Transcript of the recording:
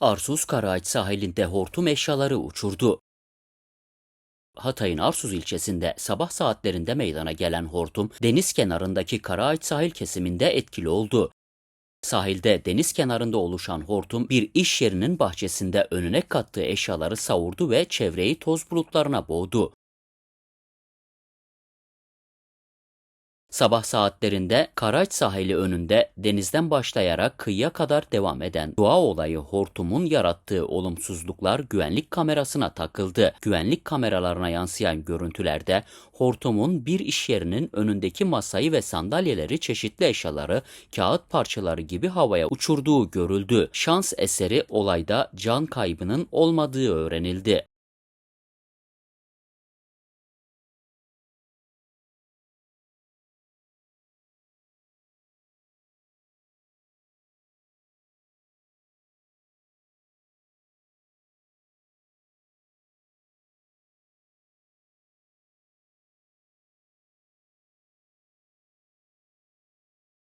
Arsuz Karaağaç sahilinde hortum eşyaları uçurdu. Hatay'ın Arsuz ilçesinde sabah saatlerinde meydana gelen hortum deniz kenarındaki Karaağaç sahil kesiminde etkili oldu. Sahilde deniz kenarında oluşan hortum bir iş yerinin bahçesinde önüne kattığı eşyaları savurdu ve çevreyi toz bulutlarına boğdu. Sabah saatlerinde Karaç sahili önünde denizden başlayarak kıyıya kadar devam eden doğa olayı hortumun yarattığı olumsuzluklar güvenlik kamerasına takıldı. Güvenlik kameralarına yansıyan görüntülerde hortumun bir iş yerinin önündeki masayı ve sandalyeleri çeşitli eşyaları, kağıt parçaları gibi havaya uçurduğu görüldü. Şans eseri olayda can kaybının olmadığı öğrenildi.